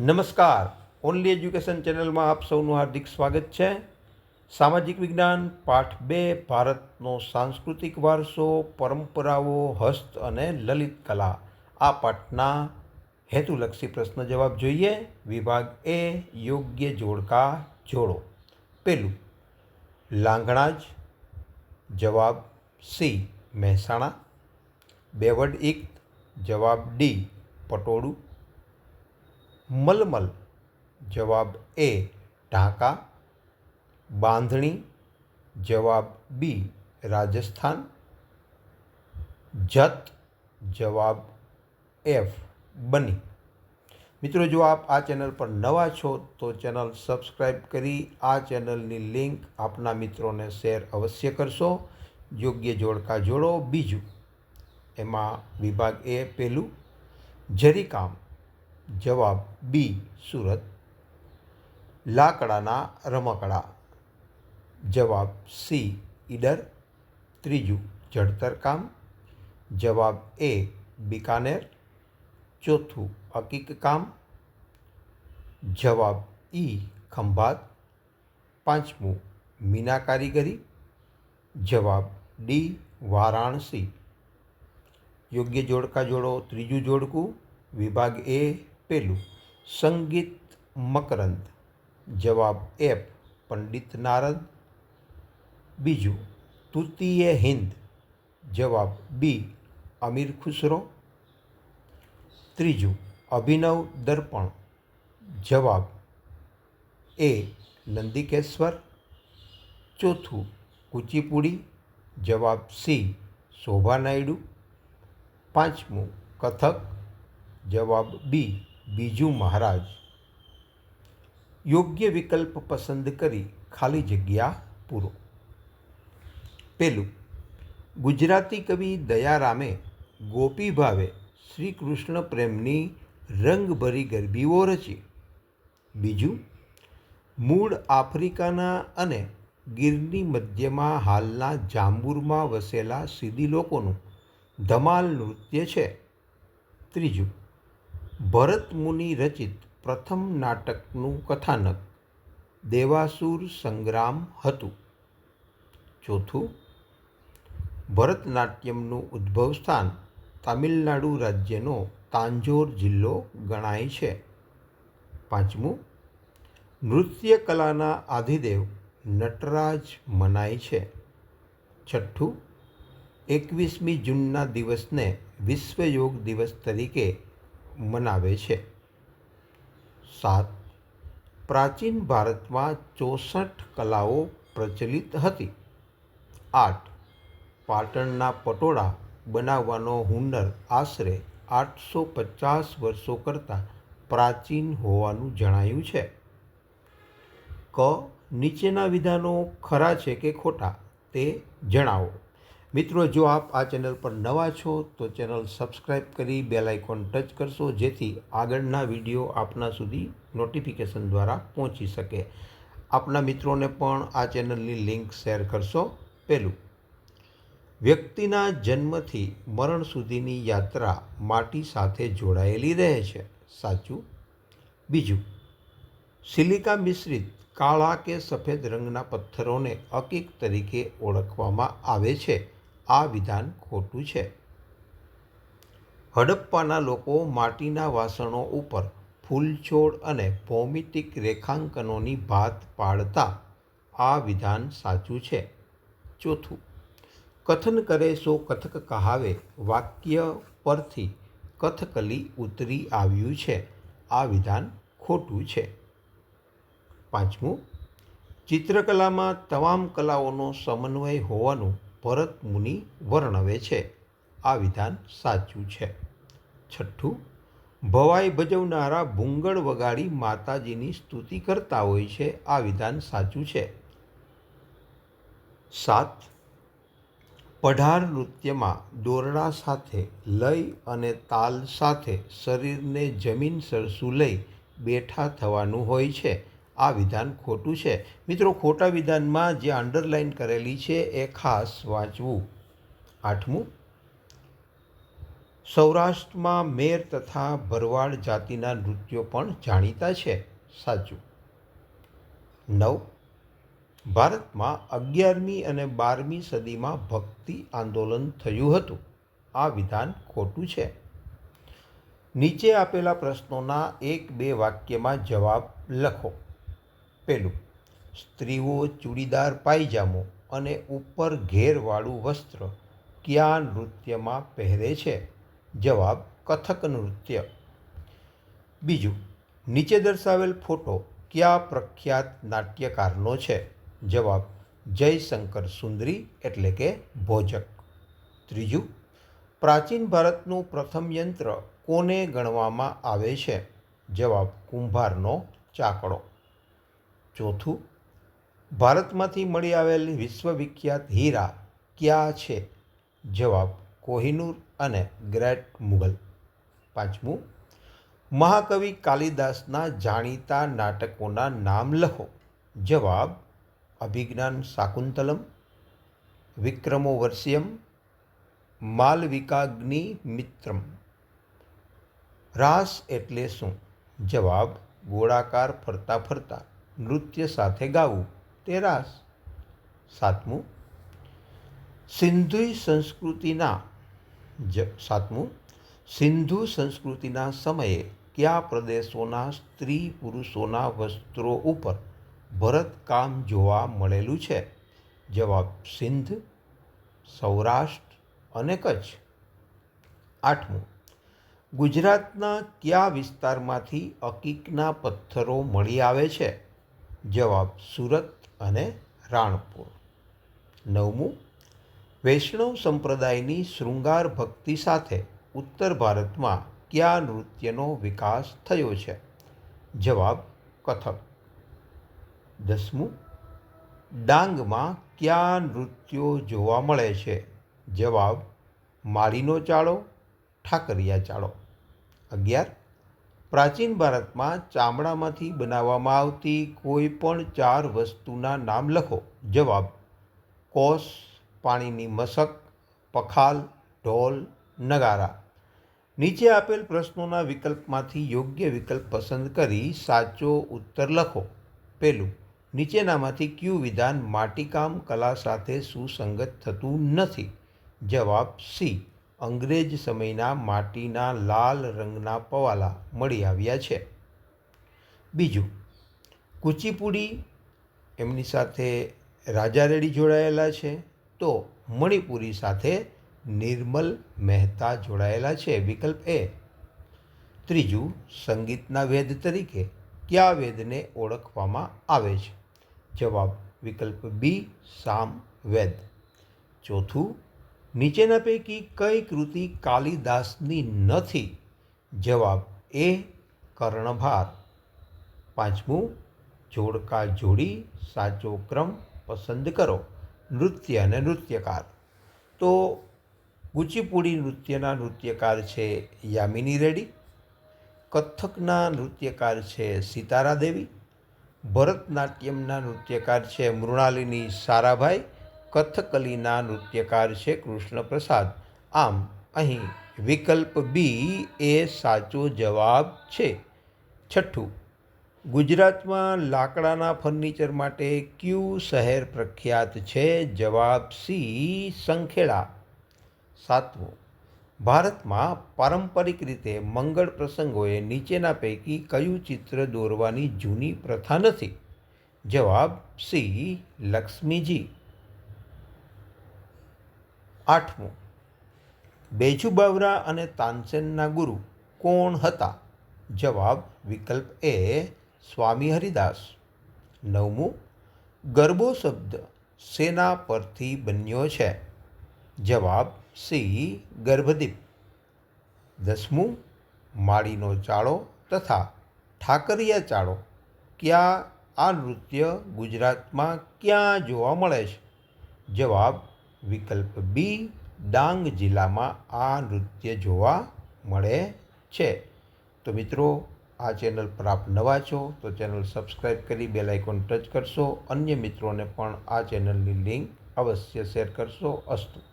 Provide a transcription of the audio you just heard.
નમસ્કાર. Only education ચેનલમાં આપ સૌનું હાર્દિક સ્વાગત છે. સામાજિક વિજ્ઞાન પાઠ બે, ભારતનો સાંસ્કૃતિક વારસો, પરંપરાઓ, હસ્ત અને લલિત કલા. આ પાઠના હેતુલક્ષી પ્રશ્ન જવાબ જોઈએ. વિભાગ એ, યોગ્ય જોડકા જોડો. પેલું. લાંગણાજ. જવાબ સી, મહેસાણા. બેવડ ઇક્ત જવાબ ડી, પટોળું. મલમલ. જવાબ એ, ઢાકા. બાંધણી. જવાબ બી, રાજસ્થાન. જત, જવાબ એફ, બની. મિત્રો, જો આપ આ ચેનલ પર નવા છો, તો ચેનલ સબસ્ક્રાઈબ કરી આ ચેનલની લિંક આપના મિત્રોને શેર અવશ્ય કરશો. યોગ્ય જોડકા જોડો બીજું. એમાં વિભાગ એ પહેલું જરીકામ. જવાબ બી સુરત લાકડાના રમકડા જવાબ સી ઈડર ત્રીજું જડતર કામ જવાબ એ બિકાનેર ચોથું અકીક કામ જવાબ ઈ ખંભાત પાંચમું મીના કારીગરી જવાબ ડી વારાણસી યોગ્ય જોડકા જોડો ત્રીજું જોડકું વિભાગ એ પેલું સંગીત મકરંદ. જવાબ એફ, પંડિત નારદ. બીજું, તૃતીય હિન્દ. જવાબ બી, અમીર ખુસરો. ત્રીજું, અભિનવ દર્પણ. જવાબ એ, નંદિકેશ્વર. ચોથું, કુચીપુડી. જવાબ સી, શોભા નાયડુ. પાંચમું, કથક. જવાબ બી બીજુ મહારાજ યોગ્ય વિકલ્પ પસંદ કરી ખાલી જગ્યા પૂરો. પેલું, ગુજરાતી કવિ દયારામે ગોપી ભાવે શ્રી કૃષ્ણ પ્રેમની રંગભરી ગરબીઓ રચી. બીજું, મૂળ આફ્રિકાના અને ગીરની મધ્યમાં હાલના જાંબુરમાં વસેલા સીધી લોકોનું ધમાલ નૃત્ય છે. ત્રીજું ભરત મુનિ રચિત પ્રથમ નાટકનું કથાનક દેવાસુર સંગ્રામ હતું. ચોથું ભરતનાટ્યમનું ઉદ્ભવ સ્થાન તામિલનાડુ રાજ્યનો તાંજોર જિલ્લો ગણાય છે. પાંચમું, નૃત્ય કલાના આધિદેવ નટરાજ મનાય છે. છઠ્ઠું, એકવીસમી જૂનના દિવસને વિશ્વ યોગ દિવસ તરીકે મનાવે છે. સાત, પ્રાચીન ભારતમાં ચોસઠ કલાઓ પ્રચલિત હતી. આઠ, પાટણના પટોળા બનાવવાનો હુનર આશરે આઠસો પચાસ વર્ષો કરતાં પ્રાચીન હોવાનું જણાયું છે. ક, નીચેના વિધાનો ખરા છે કે ખોટા તે જણાવો. મિત્રો, જો આપ આ ચેનલ પર નવા છો, તો ચેનલ સબસ્ક્રાઈબ કરી બેલ આઇકોન ટચ કરશો, જેથી આગળના વીડિયો આપના સુધી નોટિફિકેશન દ્વારા પહોંચી શકે. આપના મિત્રોને પણ આ ચેનલની લિંક શેર કરશો પહેલું. વ્યક્તિના જન્મથી મરણ સુધીની યાત્રા માટી સાથે જોડાયેલી રહે છે. સાચું? બીજું. સિલિકા મિશ્રિત કાળા કે સફેદ રંગના પથ્થરોને અકીક તરીકે ઓળખવામાં આવે છે. આ વિધાન ખોટું છે. હડપ્પાના લોકો માટીના વાસણો ઉપર ફૂલછોડ અને ભૌમિતિક રેખાંકનોની ભાત પાડતા આ વિધાન સાચું છે. ચોથું, કથન કરે સો કથક કહાવે, વાક્ય પરથી કથકલી ઉતરી આવ્યું છે. આ વિધાન ખોટું છે. પાંચમું, ચિત્રકલામાં તમામ કલાઓનો સમન્વય હોવાનું ભરત મુનિ વર્ણવે છે. આ વિધાન સાચું છે. છઠ્ઠું, ભવાઈ ભજવનારા ભૂંગળ વગાડી માતાજીની સ્તુતિ કરતા હોય છે. આ વિધાન સાચું છે. સાત, પઢાર નૃત્યમાં દોરડા સાથે લય અને તાલ સાથે શરીરને જમીન સરસું લઈ બેઠા થવાનું હોય છે. આ વિધાન ખોટું છે. મિત્રો, ખોટા વિધાનમાં જે અંડરલાઇન કરેલી છે એ ખાસ વાંચવું. આઠમું, સૌરાષ્ટ્રમાં મેર તથા ભરવાડ જાતિના નૃત્યો પણ જાણીતા છે. સાચું. નવ, ભારતમાં અગિયારમી અને બારમી સદીમાં ભક્તિ આંદોલન થયું હતું. આ વિધાન ખોટું છે. નીચે આપેલા પ્રશ્નોના એક બે વાક્યમાં જવાબ લખો. પહેલું સ્ત્રીઓ ચૂડીદાર પાયજામો અને ઉપર ઘેરવાળું વસ્ત્ર કયા નૃત્યમાં પહેરે છે? જવાબ, કથક નૃત્ય. બીજું, નીચે દર્શાવેલ ફોટો કયા પ્રખ્યાત નાટ્યકારનો છે? જવાબ, જયશંકર સુંદરી, એટલે કે ભોજક. ત્રીજું, પ્રાચીન ભારતનું પ્રથમ યંત્ર કોને ગણવામાં આવે છે? જવાબ, કુંભારનો ચાકડો. ચોથું, ભારતમાંથી મળી આવેલી વિશ્વવિખ્યાત હીરા ક્યાં છે? જવાબ, કોહિનૂર અને ગ્રેટ મુગલ. પાંચમું, મહાકવિ કાલિદાસના જાણીતા નાટકોના નામ લખો. જવાબ, અભિજ્ઞાન શાકુંતલમ વિક્રમો વર્ષિયમ માલવિકાગ્નિ મિત્રમ. રાસ એટલે શું? જવાબ, ગોળાકાર ફરતા ફરતા. નૃત્ય સાથે ગાવું. તે રાસ સાતમું. સિંધુ સંસ્કૃતિના જ, સાતમું. સિંધુ સંસ્કૃતિના સમયે કયા પ્રદેશોના સ્ત્રી પુરુષોના વસ્ત્રો ઉપર ભરતકામ જોવા મળેલું છે? જવાબ સિંધ, સૌરાષ્ટ્ર અને કચ્છ. આઠમું. ગુજરાતના કયા વિસ્તારમાંથી અકીકના પથ્થરો મળી આવે છે? જવાબ સુરત અને રાણપુર. નવમું, વૈષ્ણવ સંપ્રદાયની શૃંગાર ભક્તિ સાથે ઉત્તર ભારતમાં કયા નૃત્યનો વિકાસ થયો છે? જવાબ, કથક. દસમું, ડાંગમાં કયા નૃત્યો જોવા મળે છે? જવાબ, માળીનો ચાળો, ઠાકરિયા ચાળો. અગિયાર પ્રાચીન ભારતમાં ચામડામાંથી બનાવવામાં આવતી કોઈ પણ ચાર વસ્તુના નામ લખો. જવાબ કોસ પાણીની મશક પખાલ, ઢોલ, નગારા. નીચે આપેલ પ્રશ્નોના વિકલ્પમાંથી યોગ્ય વિકલ્પ પસંદ કરી સાચો ઉત્તર લખો. પહેલું, નીચેનામાંથી ક્યુ વિધાન માટીકામ કલા સાથે સુસંગત થતું નથી? જવાબ, સી અંગ્રેજ સમયના માટીના લાલ રંગના પવાલા મળી આવ્યા છે. બીજું, કુચીપુડી એમની સાથે રાજા રેડી જોડાયેલા છે તો મણિપુરી સાથે નિર્મલ મહેતા જોડાયેલા છે વિકલ્પ એ. ત્રીજું, સંગીતના વેદ તરીકે કયા વેદને ઓળખવામાં આવે છે? જવાબ વિકલ્પ બી, સામ વેદ. ચોથું નીચેના પૈકી કઈ કૃતિ કાલિદાસની નથી? જવાબ એ, કર્ણભાર. પાંચમું, જોડકા જોડી, સાચો ક્રમ પસંદ કરો, નૃત્ય અને નૃત્યકાર. તો કુચીપુડી નૃત્યના નૃત્યકાર છે યામિની રેડ્ડી, કથકના નૃત્યકાર છે સિતારા દેવી ભરતનાટ્યમના નૃત્યકાર છે મૃણાલિની સારાભાઈ કથકલીના નૃત્યકાર છે કૃષ્ણ પ્રસાદ આમ, અહીં વિકલ્પ બી એ સાચો જવાબ છે. છઠ્ઠું, ગુજરાતમાં લાકડાના ફર્નિચર માટે ક્યુ શહેર પ્રખ્યાત છે? જવાબ સી, સંખેડા. સાતમું, ભારતમાં પારંપરિક રીતે મંગળ પ્રસંગોએ નીચેના પૈકી કયું ચિત્ર દોરવાની જૂની પ્રથા નથી? જવાબ સી, લક્ષ્મીજી. આઠમું. બેજુ બાવરા અને તાનસેનના ગુરુ કોણ હતા? જવાબ વિકલ્પ એ સ્વામી હરિદાસ. નવમું, ગરબો શબ્દ સેના પરથી બન્યો છે. જવાબ સી, ગર્ભદીપ. દસમું, માળીનો ચાળો તથા ઠાકરિયા ચાળો. ક્યાં આ નૃત્ય ગુજરાતમાં ક્યાં જોવા મળે છે? જવાબ વિકલ્પ બી, ડાંગ જિલ્લામાં આ નૃત્ય જોવા મળે છે. તો મિત્રો, આ ચેનલ પર આપ નવા છો, તો ચેનલ સબસ્ક્રાઈબ કરી બેલ આઇકોન ટચ કરશો. અન્ય મિત્રોને પણ આ ચેનલની લિંક અવશ્ય શેર કરશો. અસ્તુ.